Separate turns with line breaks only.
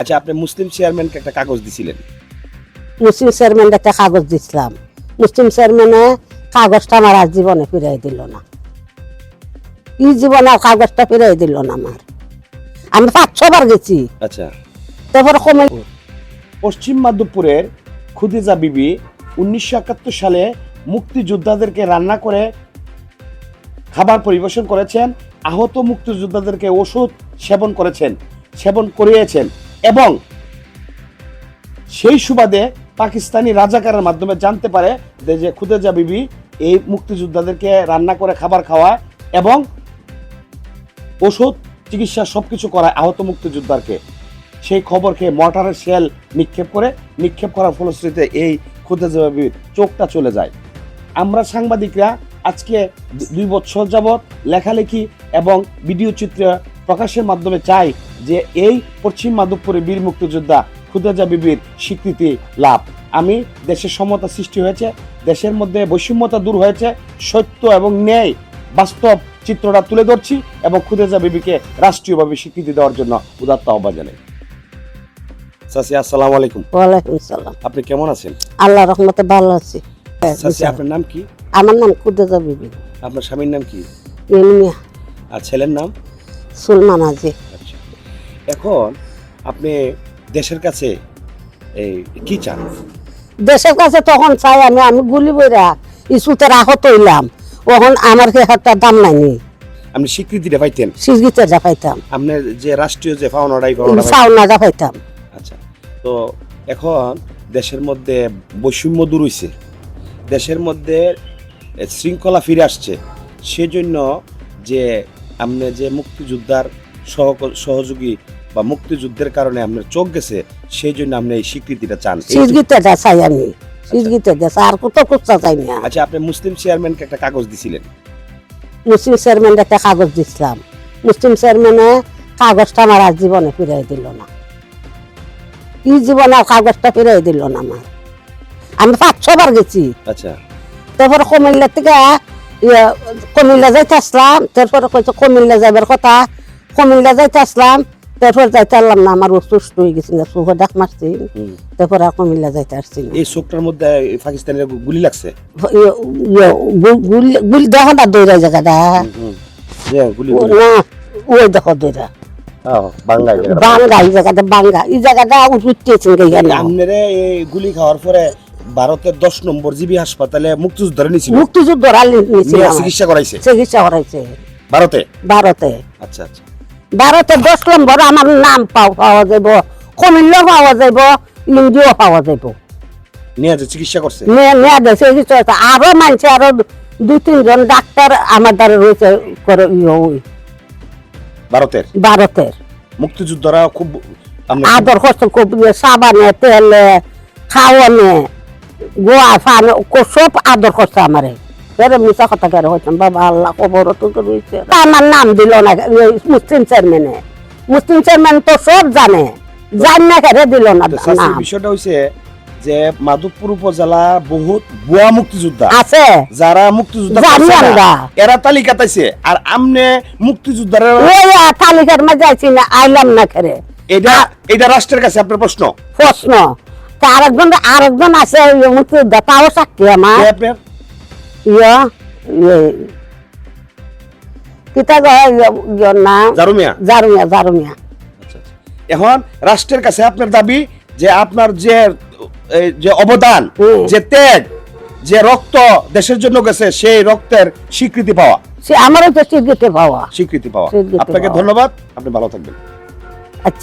আচ্ছা আপনি মুসলিম চেয়ারম্যানকে একটা কাগজ দিছিলেন।
মুসলিম চেয়ারম্যান একটা কাগজ দিছিলাম। মুসলিম চেয়ারম্যানে কাগজটা আমার আর জীবনে ফিরাই দিল না। ই জীবনে আর কাগজটা ফিরাই দিল না আমার। আমি পাঁচ ছবার গেছি।
আচ্ছা।
তারপরে কমে
পশ্চিম মাধবপুরের খুদিজা বিবি উনিশশো একাত্তর সালে মুক্তিযোদ্ধাদেরকে রান্না করে খাবার পরিবেশন করেছেন আহত মুক্তিযোদ্ধাদেরকে ওষুধ সেবন করেছেন সেবন করিয়েছেন। এবং সেই সুবাদে পাকিস্তানি রাজাকারের মাধ্যমে জানতে পারে যে খুদেজা বিবি এই মুক্তিযোদ্ধাদেরকে রান্না করে খাবার খাওয়া এবং ওষুধ চিকিৎসা সবকিছু করায় আহত মুক্তিযোদ্ধারকে। সেই খবর খেয়ে মর্টারের শেল নিক্ষেপ করে, নিক্ষেপ করার ফলশ্রুতিতে এই খুদেজাবির চোখটা চলে যায়। আমরা সাংবাদিকরা আজকে দুই বছর যাবৎ লেখালেখি এবং ভিডিও চিত্র প্রকাশের মাধ্যমে চাই যে এই পশ্চিম মাধবপুরের বীর মুক্তিযোদ্ধা খুদেজা বিবির স্বীকৃতি লাভ। আমি দেশের সমতা সৃষ্টি হয়েছে দেশের মধ্যে বৈষম্যতা দূর হয়েছে সত্য এবং ন্যায় বাস্তব চিত্রটা তুলে ধরছি এবং খুদেজা বিবিকে রাষ্ট্রীয়ভাবে স্বীকৃতি দেওয়ার জন্য উদাত্ত আহ্বান জানাই। চাচি আসসালামু আলাইকুম।
ওয়ালাইকুম সালাম।
আপনি কেমন আছেন?
আল্লাহ রহমতে ভালো আছি।
চাচি আপনার নাম কি?
আমার নাম কুদেজা বিবি।
আপনার স্বামীর নাম কি? আর ছেলের নাম?
সুলমান আজি
আচ্ছা। এখন আপনি দেশের কাছে এই কি চান?
দেশের কাছে তখন চাই আমি আমি গুলি বইরা ইস্যুতে আহত হইলাম। তখন আমার কে একটা দাম নাইনি
আপনি স্বীকৃতিটা পাইতেন?
যা পাইতাম।
আপনার যে রাষ্ট্রীয় যে পাওনাটাই পাওনাটা
পাইতাম।
আচ্ছা। তো এখন দেশের মধ্যে বৈষম্য দূর হইছে। দেশের মধ্যে শৃঙ্খলা ফিরে আসছে। সেজন্য যে আপনি যে মুক্তিযোদ্ধার সহ সহযোগী বা মুক্তিযুদ্ধের কারণে আপনার চোখ গেছে সেই জন্য আপনি এই স্বীকৃতিটা চান।
সিজগিতে চাই আমি। যা চাই আর কত কুচ্ছা চাই না।
আচ্ছা আপনি মুসলিম চেয়ারম্যানকে একটা কাগজ দিছিলেন।
মুসলিম চেয়ারম্যান একটা কাগজ দিছিলাম। মুসলিম চেয়ারম্যানে কাগজটা আমার আর জীবনে ফিরাই দিল না। ই জীবনে কাগজটা ফিরাই দিল না আমার আমি পাঁচ ছবার গেছি।
আচ্ছা।
তারপর কুমিল্লা থেকে কুমিল্লা যাইতে আসলাম তারপরে কইছে কুমিল্লা যাইবার কথা কুমিল্লা যাইতে আসলাম তারপর যাইতে পারলাম না আমার অসুস্থ হয়ে গেছি চোখে ডাক মারছি। তারপরে আর কুমিল্লা যাইতে আসছি না।
এই চোখটার মধ্যে পাকিস্তানের গুলি লাগছে
ইয়ে, ইয়ে, গুলি- গুলি দেখো না দৌড়া জায়গাটা
হুম। যে গুলি
ও
গুলি
না ওই দেখো দৌড়া
আহ, জায়গাটা।
বাঙ্গা এই জায়গাটা এই
গুলি খাওয়ার পরে ভারতের দশ নম্বর জিবি হাসপাতালে মুক্তিযোদ্ধারা নিয়েছিল।
মুক্তিযুদ্ধ রালি নিয়েছিল
চিকিৎসা করাইছে?
চিকিৎসা করাইছে।
ভারতে?
ভারতে।
আচ্ছা আচ্ছা।
ভারতে দশ নম্বর আমার নাম পাও পাওয়া যাব। কুমিল্লা পাওয়া যাব ইন্ডিও পাওয়া যাব।
নিয়ে চিকিৎসা করছে?
মেয়ে দেশে কিছু আরও মানছে আরও দুই তিনজন ডাক্তার আমার দ্বারা রয়েছে করে
ভারতের?
ভারতের।
মুক্তিযোদ্ধারা খুব
আদর করছে খুব ইয়ে সাবানে তেলে খাওয়ানে। ও সব আদর করছে আমারে এর মিশা কথা কেন হইতাম বাবা আল্লাহ খবর তো রয়েছে আমার নাম দিল না মুসলিম চেয়ারম্যানে মুসলিম চেয়ারম্যান তো সব জানে জান না কেন দিল না
বিষয়টা হইছে যে মাধবপুর উপজেলা বহুত বুয়া মুক্তিযোদ্ধা।
আছে।
যারা মুক্তিযোদ্ধা করছে না,
আমরা।
আর আমনে মুক্তিযোদ্ধারা
তালিকার মাঝে আইছি না আইলাম না খেরে
এটা এটা রাষ্ট্রের কাছে আপনার প্রশ্ন।
প্রশ্ন। তা আরেকজন আরেকজন আছে তাও সাক্ষী আমার।
কে
ইয়ে কিতা নাম?
জারুমিয়া
জারুমিয়া জারুমিয়া
আচ্ছা, আচ্ছা। এখন রাষ্ট্রের কাছে আপনার দাবি যে আপনার যে যে অবদান যে ত্যাগ যে রক্ত দেশের জন্য গেছে সেই রক্তের স্বীকৃতি পাওয়া।
সে আমারও তো স্বীকৃতি পাওয়া।
স্বীকৃতি পাওয়া। আপনাকে ধন্যবাদ। আপনি ভালো থাকবেন।
আচ্ছা।